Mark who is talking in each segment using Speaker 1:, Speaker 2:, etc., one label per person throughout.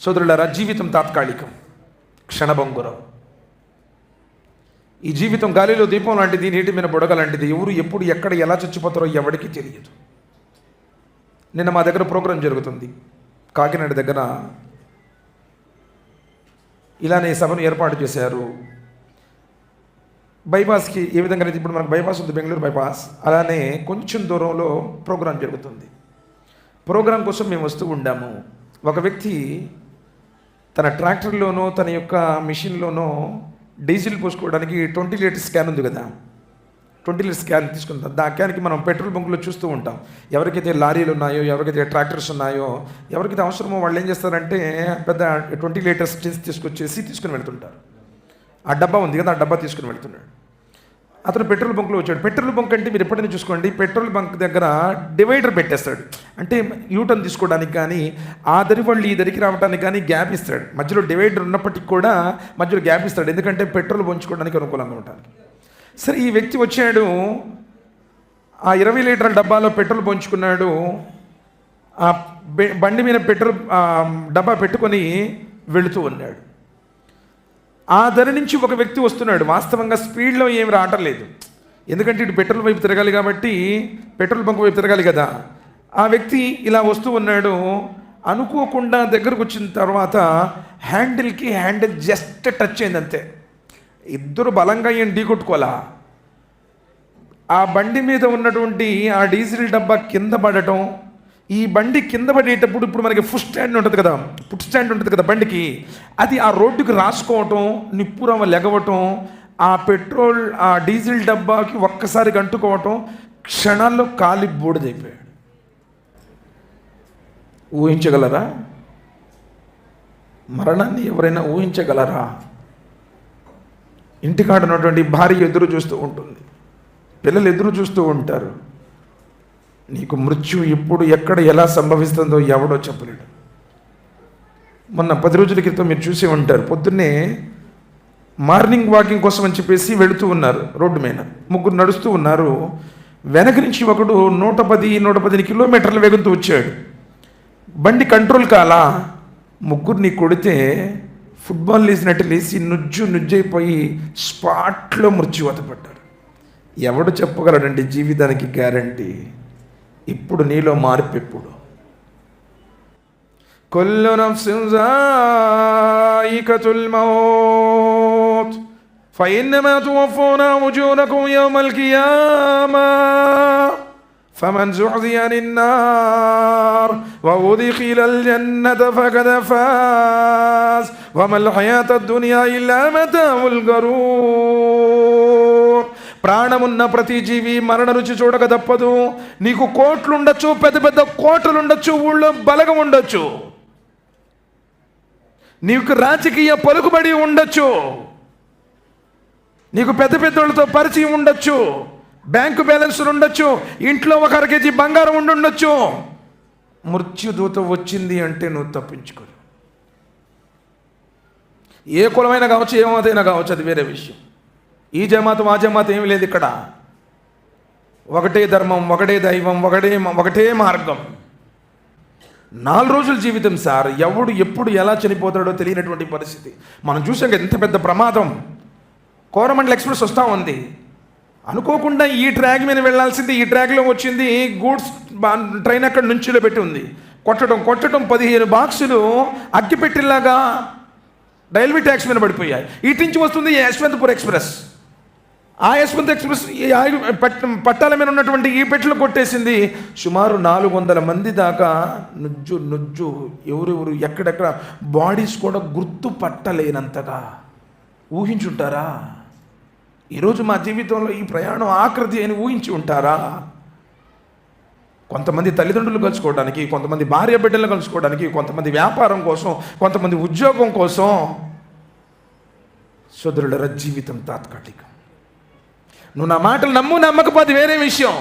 Speaker 1: సోదరులరా జీవితం తాత్కాలికం. క్షణభంగురం. ఈ జీవితం గాలిలో దీపం లాంటిది నీటి మీద బుడగ లాంటిది ఎవరు ఎప్పుడు ఎక్కడ ఎలా చచ్చిపోతారో ఎవరికి తెలియదు. నిన్న మా దగ్గర ప్రోగ్రాం జరుగుతుంది. కాకినాడ దగ్గర ఇలానే సభను ఏర్పాటు చేశారు. బైపాస్కి ఏ విధంగా అయితే ఇప్పుడు మనకు బైపాస్ ఉంది బెంగళూరు బైపాస్. అలానే కొంచెం దూరంలో ప్రోగ్రాం జరుగుతుంది. ప్రోగ్రాం కోసం మేము వస్తూ ఉండాము. ఒక వ్యక్తి తన ట్రాక్టర్లోనో తన యొక్క మిషన్లోనో డీజిల్ పోసుకోవడానికి ట్వంటీ లీటర్ స్కాన్ ఉంది కదా. ట్వంటీ లీటర్ స్కాన్ తీసుకుంటాం దా క్యాన్కి మనం పెట్రోల్ బంకులో చూస్తూ ఉంటాం. ఎవరికైతే లారీలు ఉన్నాయో ఎవరికైతే ట్రాక్టర్స్ ఉన్నాయో ఎవరికైతే అవసరమో వాళ్ళు ఏం చేస్తారంటే పెద్ద ట్వంటీ లీటర్స్ టిన్స్ తీసుకొచ్చేసి తీసుకుని వెళ్తుంటారు. ఆ డబ్బా ఉంది కదా ఆ డబ్బా తీసుకుని వెళ్తున్నాడు. అతను పెట్రోల్ బంక్లో వచ్చాడు. పెట్రోల్ బంక్ అంటే మీరు ఎప్పుడైనా చూసుకోండి పెట్రోల్ బంక్ దగ్గర డివైడర్ పెట్టేస్తాడు. అంటే యూటర్న్ తీసుకోవడానికి కానీ ఆ దరి వాళ్ళు ఈ దరికి రావడానికి కానీ గ్యాప్ ఇస్తాడు. మధ్యలో డివైడర్ ఉన్నప్పటికీ కూడా మధ్యలో గ్యాప్ ఇస్తాడు. ఎందుకంటే పెట్రోల్ పంచుకోవడానికి అనుకూలంగా ఉంటాను సరే ఈ వ్యక్తి వచ్చాడు. ఆ ఇరవై లీటర్ల డబ్బాలో పెట్రోల్ పంచుకున్నాడు. ఆ బండి మీద పెట్రోల్ డబ్బా పెట్టుకొని వెళుతూ ఉన్నాడు. ఆ ధర నుంచి ఒక వ్యక్తి వస్తున్నాడు. వాస్తవంగా స్పీడ్లో ఏమి రావటం లేదు ఎందుకంటే ఇటు పెట్రోల్ వైపు తిరగాలి కాబట్టి పెట్రోల్ బంక్ వైపు తిరగాలి కదా. ఆ వ్యక్తి ఇలా వస్తూ ఉన్నాడు. అనుకోకుండా దగ్గరకు వచ్చిన తర్వాత హ్యాండిల్కి హ్యాండిల్ జస్ట్ టచ్ అయింది అంతే. ఇద్దరు బలంగా ఏం ఢీ కొట్టుకోవాలా? ఆ బండి మీద ఉన్నటువంటి ఆ డీజిల్ డబ్బా కింద పడటం ఈ బండి కింద పడేటప్పుడు ఇప్పుడు మనకి ఫుట్ స్టాండ్ ఉంటుంది కదా. ఫుట్ స్టాండ్ ఉంటుంది కదా బండికి. అది ఆ రోడ్డుకి రాసుకోవటం నిప్పురవ లెగవటం ఆ పెట్రోల్ ఆ డీజిల్ డబ్బాకి ఒక్కసారి అంటుకోవటం క్షణాల్లో కాలి బూడిదైపోయాడు. ఊహించగలరా? మరణాన్ని ఎవరైనా ఊహించగలరా? ఇంటికాడ ఉన్నటువంటి భార్య ఎదురు చూస్తూ ఉంటుంది. పిల్లలు ఎదురు చూస్తూ ఉంటారు. నీకు మృత్యు ఎప్పుడు ఎక్కడ ఎలా సంభవిస్తుందో ఎవడో చెప్పలేడు. మొన్న పది రోజుల క్రితం మీరు చూసి ఉంటారు. పొద్దున్నే మార్నింగ్ వాకింగ్ కోసం అని చెప్పేసి వెళుతూ ఉన్నారు రోడ్డు మీద. ముగ్గురు నడుస్తూ ఉన్నారు. వెనక నుంచి ఒకడు నూట పది నూట పదిహేను కిలోమీటర్ల వేగంతో వచ్చాడు. బండి కంట్రోల్ కాలా? ముగ్గురిని కొడితే ఫుట్బాల్ లేసినట్టు లేచి నుజ్జు నుజ్జైపోయి స్పాట్లో మృత్యువత పడ్డారు ఎవడు చెప్పగలడండి? జీవితానికి గ్యారంటీ. ఇప్పుడు నీలో మార్పు ఎప్పుడు కొల్లు నఫ్సిన్ జాయికతుల్ మౌత్ فإنما توفون أجوركم يوم القيامة فمن زحزي عن النار وأدخل الجنة فقد فاز وما الحياة الدنيا إلا متاع الغرور ప్రాణమున్న ప్రతి జీవి మరణ రుచి చూడక తప్పదు. నీకు కోట్లు ఉండొచ్చు పెద్ద పెద్ద కోటలు ఉండొచ్చు ఊళ్ళో బలగం ఉండొచ్చు. నీకు రాజకీయ పలుకుబడి ఉండొచ్చు. నీకు పెద్ద పెద్దోళ్ళతో పరిచయం ఉండొచ్చు. బ్యాంకు బ్యాలెన్స్ ఉండొచ్చు ఇంట్లో ఒక అర కేజీ బంగారం ఉండి ఉండొచ్చు మృత్యుదూత వచ్చింది అంటే నువ్వు తప్పించుకోరు ఏ కులమైనా కావచ్చు ఏమదైనా కావచ్చు అది వేరే విషయం. ఈ జమాతం ఆ జమాతం ఏమి లేదు ఇక్కడ. ఒకటే ధర్మం ఒకటే దైవం ఒకటే ఒకటే మార్గం. నాలుగు రోజుల జీవితం సార్ ఎవడు ఎప్పుడు ఎలా చనిపోతాడో తెలియనటువంటి పరిస్థితి. మనం చూసాం కదా ఎంత పెద్ద ప్రమాదం. కోరమండల్ ఎక్స్ప్రెస్ వస్తూ ఉంది. అనుకోకుండా ఈ ట్రాక్ మీద వెళ్ళాల్సింది ఈ ట్రాక్లో వచ్చింది గూడ్స్ ట్రైన్ అక్కడ నుంచిలో పెట్టి ఉంది. కొట్టడం కొట్టడం పదిహేను బాక్సులు అగ్గిపెట్టిలాగా రైల్వే ట్యాక్స్ మీద పడిపోయాయి. ఇటు నుంచి వస్తుంది యశ్వంతపూర్ ఎక్స్ప్రెస్. ఆ యశ్వంత్ ఎక్స్ప్రెస్ ఈ పట్- పట్టాల మీద ఉన్నటువంటి ఈ పెట్టెలు కొట్టేసింది. సుమారు నాలుగు వందల మంది దాకా నుజ్జు నుజ్జు ఎవరెవరు ఎక్కడెక్కడ బాడీస్ కూడా గుర్తు పట్టలేనంతగా ఊహించుంటారా? ఈరోజు మా జీవితంలో ఈ ప్రయాణం ఆకృతి అని ఊహించి ఉంటారా? కొంతమంది తల్లిదండ్రులు కలుసుకోవడానికి కొంతమంది భార్య బిడ్డలు కలుసుకోవడానికి కొంతమంది వ్యాపారం కోసం కొంతమంది ఉద్యోగం కోసం సోదరులర జీవితం తాత్కాలికం. నువ్వు నా మాటలు నమ్ము నమ్మకపోతే వేరే విషయం.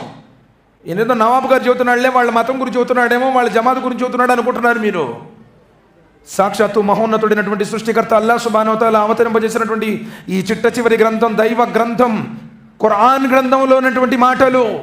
Speaker 1: ఏదో నవాబు గారు చెబుతున్నాడులే వాళ్ళ మతం గురించి చెబుతున్నాడేమో వాళ్ళ జమాత్ గురించి చెబుతున్నాడు అనుకుంటున్నారు మీరు. సాక్షాత్తు మహోన్నతుడైనటువంటి సృష్టికర్త అల్లా సుబానవతాల అవతరింపజేసినటువంటి ఈ చిట్ట చివరి గ్రంథం దైవ గ్రంథం ఖురాన్ గ్రంథంలో ఉన్నటువంటి మాటలు.